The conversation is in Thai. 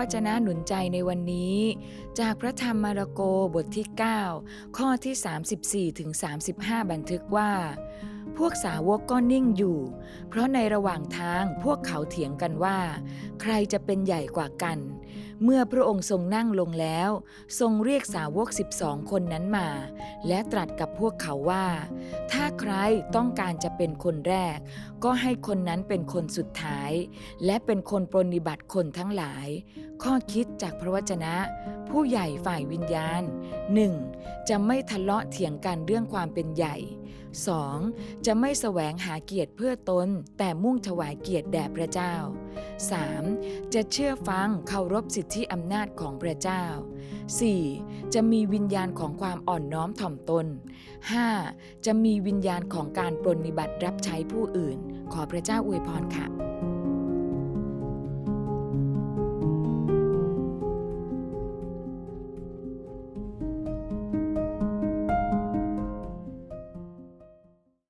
วจนะหนุนใจในวันนี้ จากพระธรรมมาระโกบทที่ 9 ข้อที่ 34ถึง35 บันทึกว่า พวกสาวกก็นิ่งอยู่ เพราะในระหว่างทางพวกเขาเถียงกันว่า ใครจะเป็นใหญ่กว่ากัน เมื่อพระองค์ทรงนั่งลงแล้ว ทรงเรียกสาวก12คนนั้นมา และตรัสกับพวกเขาว่า ถ้าใครต้องการจะเป็นคนแรก ก็ให้คนนั้นเป็นคนสุดท้าย และเป็นคนปรนนิบัติคนทั้งหลาย ข้อคิดจากพระวจนะ ผู้ใหญ่ฝ่ายวิญญาณ 1. จะไม่ทะเลาะเถียงกันเรื่องความเป็นใหญ่ 2. จะไม่แสวงหาเกียรติเพื่อตน แต่มุ่งถวายเกียรติแด่พระเจ้า 3. จะเชื่อฟังเคารพสิทธิอำนาจของพระเจ้า 4. จะมีวิญญาณของความอ่อนน้อมถ่อมตน 5. จะมีวิญญาณของการปรนนิบัติรับใช้ผู้อื่น ขอพระเจ้าอวยพรค่ะ